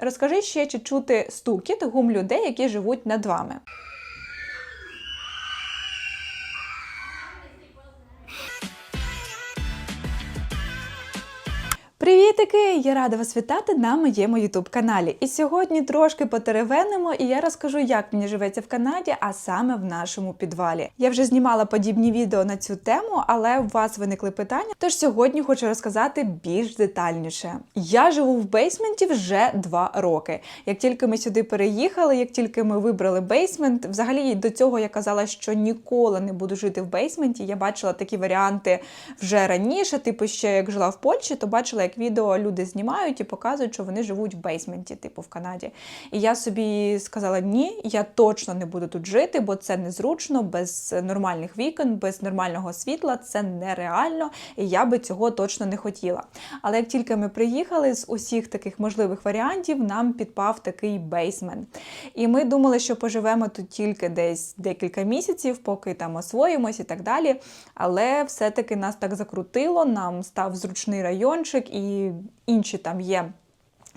Розкажи ще, чи чути стукіт гум людей, які живуть над вами. Привітики! Я рада вас вітати на моєму youtube каналі. І сьогодні трошки потеревенимо, і я розкажу, як мені живеться в Канаді, а саме в нашому підвалі. Я вже знімала подібні відео на цю тему, але у вас виникли питання. Тож сьогодні хочу розказати більш детальніше. Я живу в бейсменті вже два роки. Як тільки ми сюди переїхали, як тільки ми вибрали бейсмент, взагалі до цього я казала, що ніколи не буду жити в бейсменті. Я бачила такі варіанти вже раніше, типу ще як жила в Польщі, то бачила, як відео люди знімають і показують, що вони живуть в бейсменті, типу в Канаді. І я собі сказала: ні, я точно не буду тут жити, бо це незручно, без нормальних вікон, без нормального світла, це нереально, і я би цього точно не хотіла. Але як тільки ми приїхали з усіх таких можливих варіантів, нам підпав такий бейсмент. І ми думали, що поживемо тут тільки десь декілька місяців, поки там освоїмось і так далі. Але все-таки нас так закрутило, нам став зручний райончик і інші там є.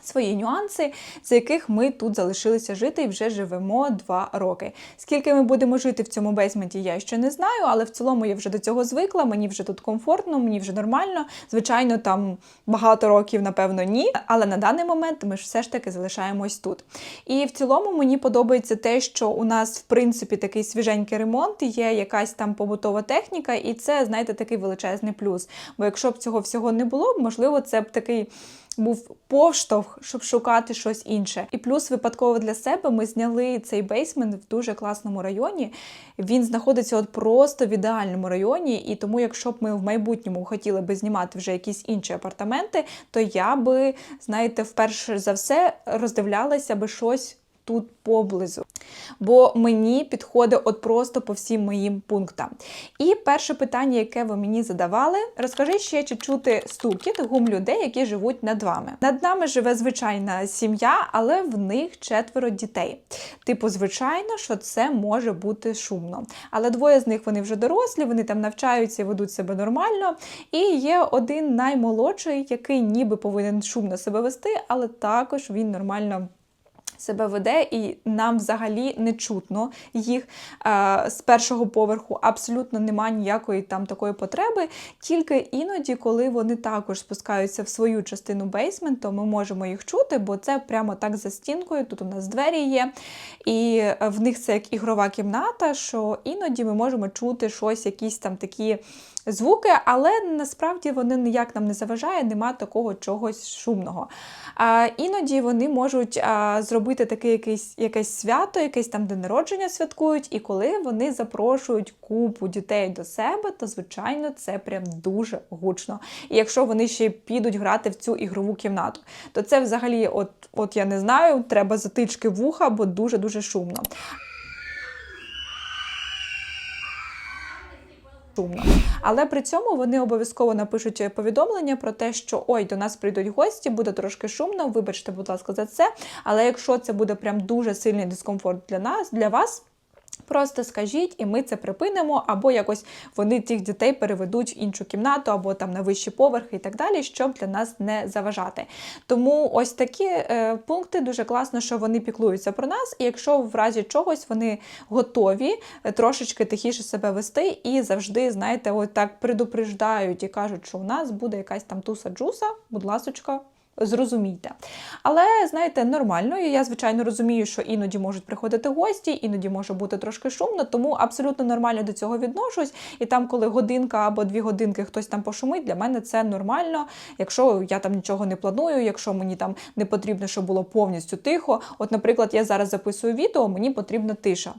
Свої нюанси, за яких ми тут залишилися жити і вже живемо два роки. Скільки ми будемо жити в цьому бейсменті, я ще не знаю, але в цілому я вже до цього звикла. Мені вже тут комфортно, мені вже нормально. Звичайно, там багато років, напевно, ні. Але на даний момент ми ж все ж таки залишаємось тут. І в цілому мені подобається те, що у нас в принципі такий свіженький ремонт, є якась там побутова техніка, і це, знаєте, такий величезний плюс. Бо якщо б цього всього не було, можливо, це б такий був поштовх, щоб шукати щось інше. І плюс випадково для себе ми зняли цей бейсмент в дуже класному районі. Він знаходиться от просто в ідеальному районі, і тому, якщо б ми в майбутньому хотіли би знімати вже якісь інші апартаменти, то я би, знаєте, вперше за все роздивлялася би щось. Тут поблизу, бо мені підходить от просто по всім моїм пунктам. І перше питання, яке ви мені задавали, розкажи ще, чи чути стукіт гум людей, які живуть над вами. Над нами живе звичайна сім'я, але в них четверо дітей. Типу, звичайно, що це може бути шумно. Але двоє з них вони вже дорослі, вони там навчаються і ведуть себе нормально. І є один наймолодший, який ніби повинен шумно себе вести, але також він нормально себе веде, і нам взагалі не чутно їх е, з першого поверху. Абсолютно немає ніякої там такої потреби. Тільки іноді, коли вони також спускаються в свою частину бейсменту, ми можемо їх чути, бо це прямо так за стінкою. Тут у нас двері є, і в них це як ігрова кімната, що іноді ми можемо чути щось, якісь там такі. Звуки, але насправді вони ніяк нам не заважає, нема такого чогось шумного. А, Іноді вони можуть а, зробити таке якесь, якесь свято, якесь там день народження святкують, і коли вони запрошують купу дітей до себе, то звичайно це прям дуже гучно. І якщо вони ще підуть грати в цю ігрову кімнату, то це взагалі, от, от я не знаю, треба затички вуха, бо дуже дуже шумно. Шумно. Але при цьому вони обов'язково напишуть повідомлення про те, що ой, до нас прийдуть гості, буде трошки шумно. Вибачте, будь ласка, за це. Але якщо це буде прям дуже сильний дискомфорт для нас, для вас. Просто скажіть, і ми це припинимо, або якось вони тих дітей переведуть в іншу кімнату, або там на вищі поверхи і так далі, щоб для нас не заважати. Тому ось такі е, пункти дуже класно, що вони піклуються про нас, і якщо в разі чогось вони готові е, трошечки тихіше себе вести і завжди, знаєте, от так предупреждають і кажуть, що у нас буде якась там туса-джуса, будь ласочка зрозумійте. Але, знаєте, нормально. Я, звичайно, розумію, що іноді можуть приходити гості, іноді може бути трошки шумно, тому абсолютно нормально до цього відношусь. І там, коли годинка або дві годинки хтось там пошумить, для мене це нормально. Якщо я там нічого не планую, якщо мені там не потрібно, щоб було повністю тихо. От, наприклад, я зараз записую відео, мені потрібна тиша.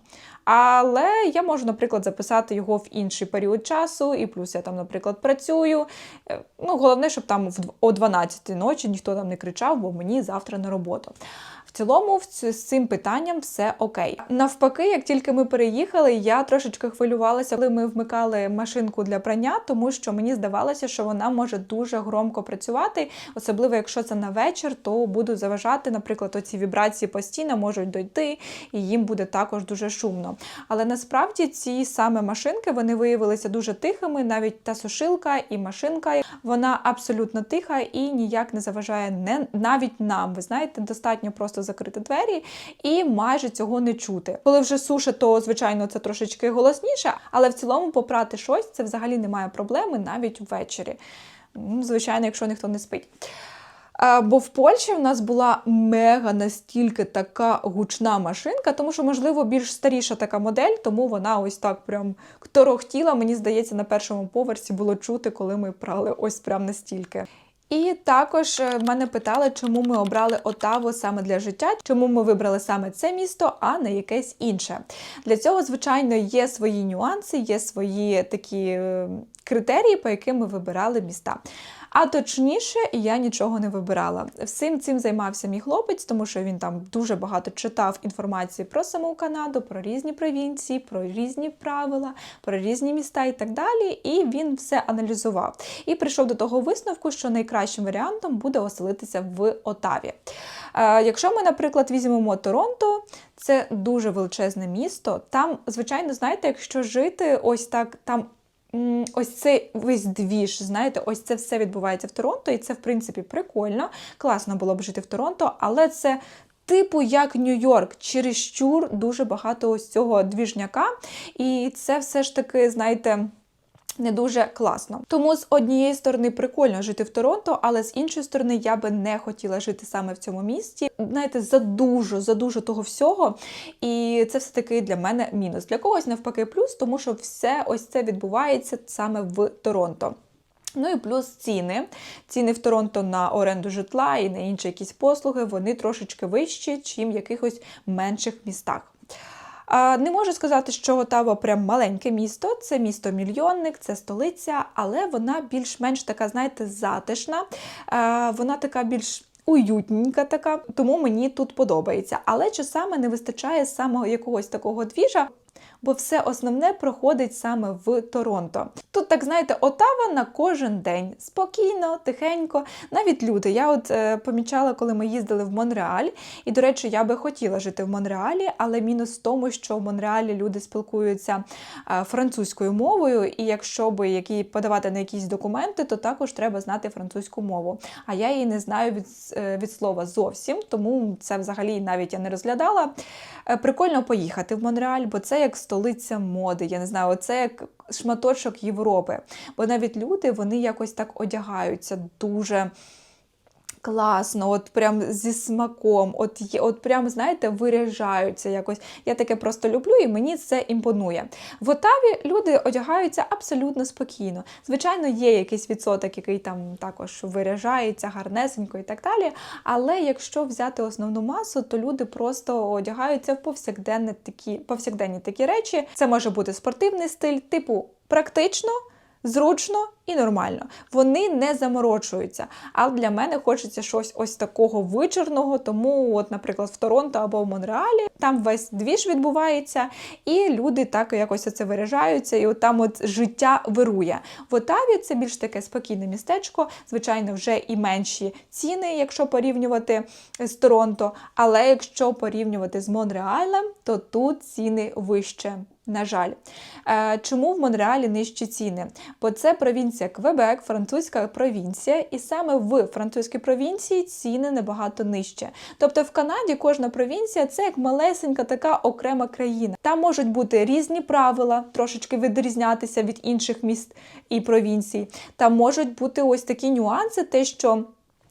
Але я можу, наприклад, записати його в інший період часу, і плюс я там, наприклад, працюю. Е, Ну, головне, щоб там о 12 ночі ніхто там не кричав, бо мені завтра на роботу. В цілому, з цим питанням все окей. Навпаки, як тільки ми переїхали, я трошечки хвилювалася, коли ми вмикали машинку для прання, тому що мені здавалося, що вона може дуже громко працювати, особливо якщо це на вечір, то буду заважати, наприклад, оці вібрації постійно можуть дойти, і їм буде також дуже шумно. Але насправді ці саме машинки вони виявилися дуже тихими, навіть та сушилка і машинка, вона абсолютно тиха і ніяк не заважає не навіть нам. Ви знаєте, достатньо просто закрити двері і майже цього не чути. Коли вже суша, то звичайно це трошечки голосніше, але в цілому попрати щось це взагалі немає проблеми навіть ввечері. Ну, Звичайно, якщо ніхто не спить. А, Бо в Польщі в нас була мега настільки така гучна машинка, тому що, можливо, більш старіша така модель, тому вона ось так прям торохтіла. Мені здається, на першому поверсі було чути, коли ми прали ось прям настільки. І також е, мене питали, чому ми обрали Отаву саме для життя, чому ми вибрали саме це місто, а не якесь інше. Для цього, звичайно, є свої нюанси, є свої такі е, критерії, по яким ми вибирали міста. А точніше, я нічого не вибирала. Всім цим займався мій хлопець, тому що він там дуже багато читав інформації про саму Канаду, про різні провінції, про різні правила, про різні міста і так далі. І він все аналізував. І прийшов до того висновку, що найкращим варіантом буде оселитися в Отаві. Е, Якщо ми, наприклад, візьмемо Торонто, це дуже величезне місто. Там, звичайно, знаєте, якщо жити ось так, там Ось цей весь двіж, знаєте, ось це все відбувається в Торонто, і це, в принципі, прикольно. Класно було б жити в Торонто, але це. Типу як Нью-Йорк, чересчур дуже багато ось цього двіжняка, і це все ж таки, знаєте, не дуже класно. Тому з однієї сторони прикольно жити в Торонто, але з іншої сторони я би не хотіла жити саме в цьому місті. Знаєте, задуже, задуже того всього. І це все таки для мене мінус. Для когось навпаки плюс, тому що все ось це відбувається саме в Торонто. Ну і плюс ціни. Ціни в Торонто на оренду житла і на інші якісь послуги, вони трошечки вищі, чим в якихось менших містах. Не можу сказати, що Отава прям маленьке місто, це місто-мільйонник, це столиця, але вона більш-менш така, знаєте, затишна. Вона така більш. Уютненька така, тому мені тут подобається. Але часами не вистачає самого якогось такого двіжа, бо все основне проходить саме в Торонто. Тут, так знаєте, Отава на кожен день спокійно, тихенько. Навіть люди. Я от е, помічала, коли ми їздили в Монреаль, і, до речі, я би хотіла жити в Монреалі, але мінус в тому, що в Монреалі люди спілкуються е, французькою мовою, і якщо би які подавати на якісь документи, то також треба знати французьку мову. А я її не знаю від, е, від слова зовсім, тому це взагалі навіть я не розглядала. Е, Прикольно поїхати в Монреаль, бо це як столиця моди. Я не знаю, це як шматочок Європи. Бо навіть люди вони якось так одягаються дуже. Класно, от прям зі смаком, от от прям, знаєте, виряжаються якось. Я таке просто люблю і мені це імпонує. В Отаві люди одягаються абсолютно спокійно. Звичайно, є якийсь відсоток, який там також виряжається гарнесенько і так далі. Але якщо взяти основну масу, то люди просто одягаються в повсякденні такі, повсякденні такі речі. Це може бути спортивний стиль, типу практично. Зручно і нормально. Вони не заморочуються. А для мене хочеться щось ось такого вичорного. Тому, от, наприклад, в Торонто або в Монреалі там весь двіж відбувається, і люди так якось оце виражаються, і от там от життя вирує. В Отаві це більш таке спокійне містечко, звичайно, вже і менші ціни, якщо порівнювати з Торонто. Але якщо порівнювати з Монреалем, то тут ціни вище. На жаль, Е, чому в Монреалі нижчі ціни? Бо це провінція Квебек, французька провінція, і саме в французькій провінції ціни набагато нижче. Тобто в Канаді кожна провінція це як малесенька така окрема країна. Там можуть бути різні правила, трошечки відрізнятися від інших міст і провінцій. Там можуть бути ось такі нюанси, те, що.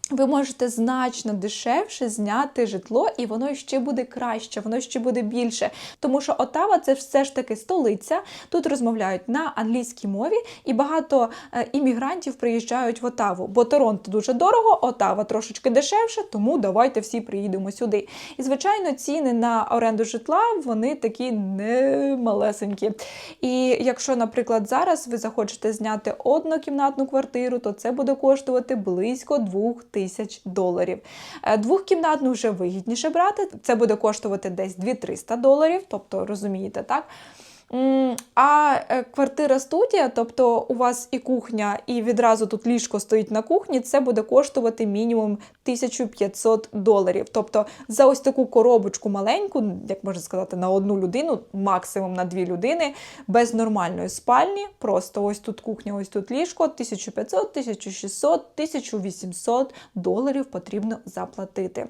Ви можете значно дешевше зняти житло, і воно ще буде краще, воно ще буде більше. Тому що Отава це все ж таки столиця. Тут розмовляють на англійській мові, і багато е, іммігрантів приїжджають в Отаву. Бо Торонто дуже дорого, Отава трошечки дешевше, тому давайте всі приїдемо сюди. І, звичайно, ціни на оренду житла вони такі не малесенькі. І якщо, наприклад, зараз ви захочете зняти однокімнатну квартиру, то це буде коштувати близько двох тисяч доларів. Е, Двохкімнатну вже вигідніше брати, це буде коштувати десь 2-300 доларів, тобто розумієте, так? А е, квартира студія, тобто у вас і кухня, і відразу тут ліжко стоїть на кухні, це буде коштувати мінімум 1500 доларів. Тобто за ось таку коробочку маленьку, як можна сказати, на одну людину, максимум на дві людини, без нормальної спальні. Просто ось тут кухня, ось тут ліжко, 1500, 1600, 1800 доларів потрібно заплатити.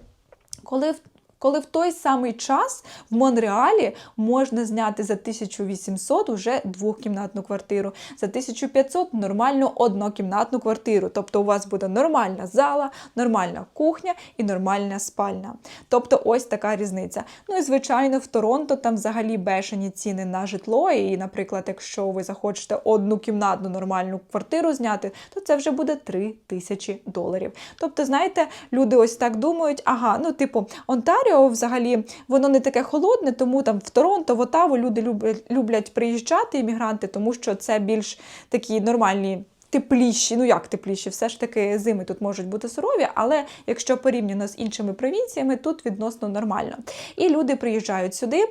Коли коли в той самий час в Монреалі можна зняти за 1800 вже двохкімнатну квартиру, за 1500 нормальну однокімнатну квартиру. Тобто у вас буде нормальна зала, нормальна кухня і нормальна спальня. Тобто ось така різниця. Ну і звичайно, в Торонто там взагалі бешені ціни на житло. І, наприклад, якщо ви захочете однокімнатну нормальну квартиру зняти, то це вже буде 3 тисячі доларів. Тобто, знаєте, люди ось так думають, ага, ну типу, Онтаріо взагалі воно не таке холодне, тому там в Торонто, в Отаву люди люблять, люблять приїжджати, іммігранти, тому що це більш такі нормальні. Тепліші, ну як тепліші, все ж таки зими тут можуть бути сурові, але якщо порівняно з іншими провінціями, тут відносно нормально. І люди приїжджають сюди.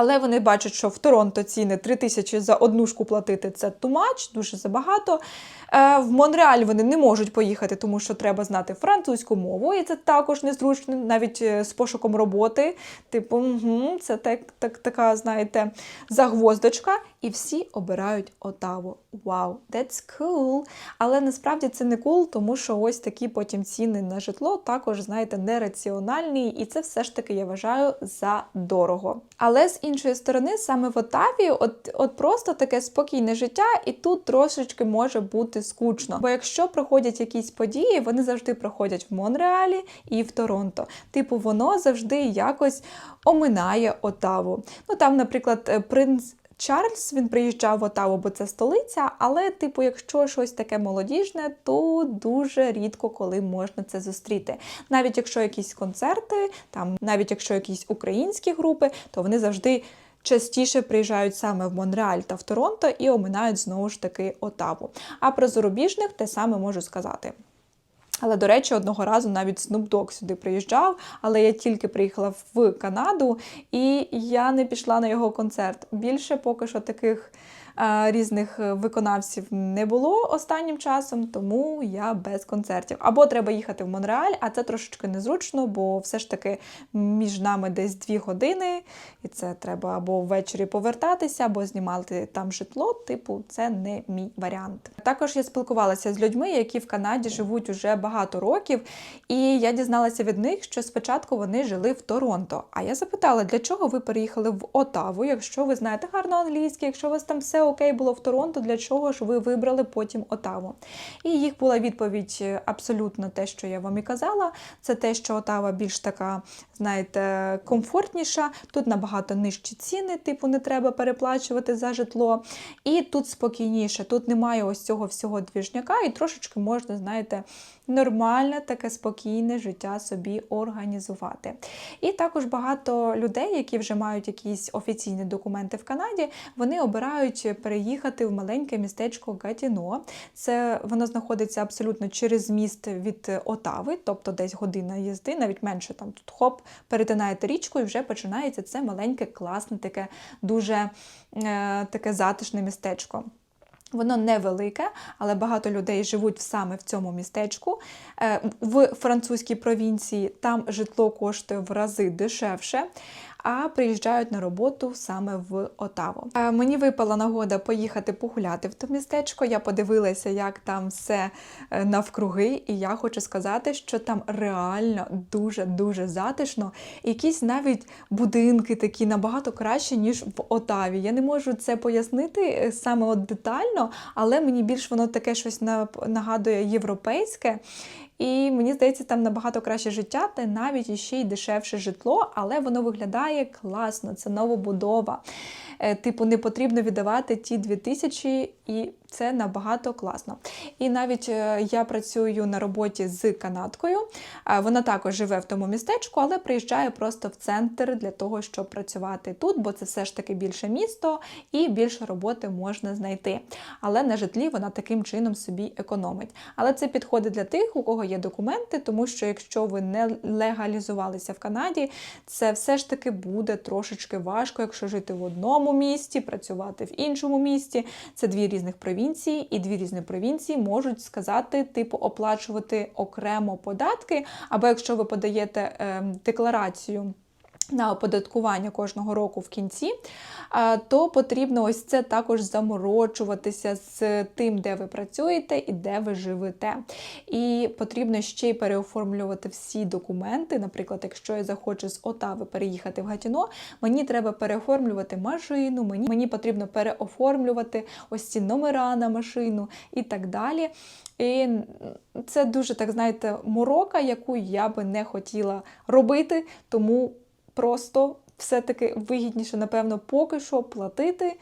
Але вони бачать, що в Торонто ціни 3 тисячі за однушку платити це much, дуже забагато. Е, В Монреаль вони не можуть поїхати, тому що треба знати французьку мову, і це також незручно, навіть е, з пошуком роботи. Типу, угу, це так, так, така, знаєте, загвоздочка. І всі обирають Отаву. Вау, that's cool. Але насправді це не cool, тому що ось такі потім ціни на житло також, знаєте, нераціональні, і це все ж таки я вважаю за дорого. Але з іншої сторони, саме в Отаві, от, от просто таке спокійне життя, і тут трошечки може бути скучно. Бо якщо проходять якісь події, вони завжди проходять в Монреалі і в Торонто. Типу, воно завжди якось оминає Отаву. Ну там, наприклад, принц. Чарльз він приїжджав в Отаву, бо це столиця, але, типу, якщо щось таке молодіжне, то дуже рідко коли можна це зустріти. Навіть якщо якісь концерти, там навіть якщо якісь українські групи, то вони завжди. Частіше приїжджають саме в Монреаль та в Торонто і оминають знову ж таки Отаву. А про зарубіжних те саме можу сказати. Але, до речі, одного разу навіть Snoop Dogg сюди приїжджав, але я тільки приїхала в Канаду і я не пішла на його концерт. Більше поки що таких різних виконавців не було останнім часом, тому я без концертів. Або треба їхати в Монреаль, а це трошечки незручно, бо все ж таки між нами десь дві години, і це треба або ввечері повертатися, або знімати там житло. Типу, це не мій варіант. Також я спілкувалася з людьми, які в Канаді живуть уже багато років, і я дізналася від них, що спочатку вони жили в Торонто. А я запитала, для чого ви переїхали в Отаву, якщо ви знаєте гарно англійське, якщо у вас там все окей було в Торонто, для чого ж ви вибрали потім Отаву? І їх була відповідь абсолютно те, що я вам і казала. Це те, що Отава більш така, знаєте, комфортніша. Тут набагато нижчі ціни, типу не треба переплачувати за житло. І тут спокійніше, тут немає ось цього всього двіжняка, і трошечки можна, знаєте, нормальне, таке спокійне життя собі організувати. І також багато людей, які вже мають якісь офіційні документи в Канаді, вони обирають переїхати в маленьке містечко Гатіно. Це воно знаходиться абсолютно через міст від Отави, тобто десь година їзди, навіть менше там тут хоп, перетинаєте річку і вже починається це маленьке, класне, таке дуже е, таке затишне містечко. Воно невелике, але багато людей живуть саме в цьому містечку. Е, В французькій провінції там житло коштує в рази дешевше, а приїжджають на роботу саме в Отаву. Е, Мені випала нагода поїхати погуляти в то містечко. Я подивилася, як там все е, навкруги, і я хочу сказати, що там реально дуже-дуже затишно. Якісь навіть будинки такі набагато краще, ніж в Отаві. Я не можу це пояснити е, саме от детально, але мені більш воно таке щось нагадує європейське. І мені здається, там набагато краще життя, та навіть іще й дешевше житло, але воно виглядає класно, це новобудова. Е, Типу, не потрібно віддавати ті 2000 і це набагато класно. І навіть е, я працюю на роботі з канадкою. Е, Вона також живе в тому містечку, але приїжджає просто в центр для того, щоб працювати тут, бо це все ж таки більше місто і більше роботи можна знайти. Але на житлі вона таким чином собі економить. Але це підходить для тих, у кого є документи, тому що якщо ви не легалізувалися в Канаді, це все ж таки буде трошечки важко, якщо жити в одному місті, працювати в іншому місті. Це дві різних провінції, і дві різні провінції можуть сказати, типу, оплачувати окремо податки. Або якщо ви подаєте ем, декларацію. На оподаткування кожного року в кінці, то потрібно ось це також заморочуватися з тим, де ви працюєте і де ви живете. І потрібно ще й переоформлювати всі документи. Наприклад, якщо я захочу з Отави переїхати в Гатіно, мені треба переоформлювати машину, мені, мені потрібно переоформлювати ось ці номера на машину і так далі. І це дуже, так знаєте, морока, яку я би не хотіла робити, тому просто все-таки вигідніше, напевно, поки що платити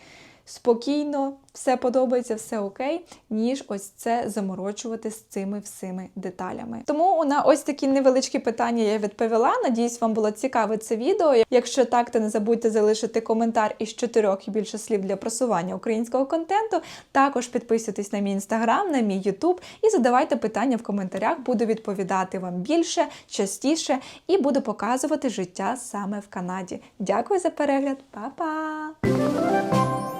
спокійно, все подобається, все окей, ніж ось це заморочувати з цими всіми деталями. Тому на ось такі невеличкі питання я відповіла. Надіюсь, вам було цікаве це відео. Якщо так, то не забудьте залишити коментар із чотирьох і більше слів для просування українського контенту. Також підписуйтесь на мій інстаграм, на мій Ютуб і задавайте питання в коментарях. Буду відповідати вам більше, частіше і буду показувати життя саме в Канаді. Дякую за перегляд, Па-па!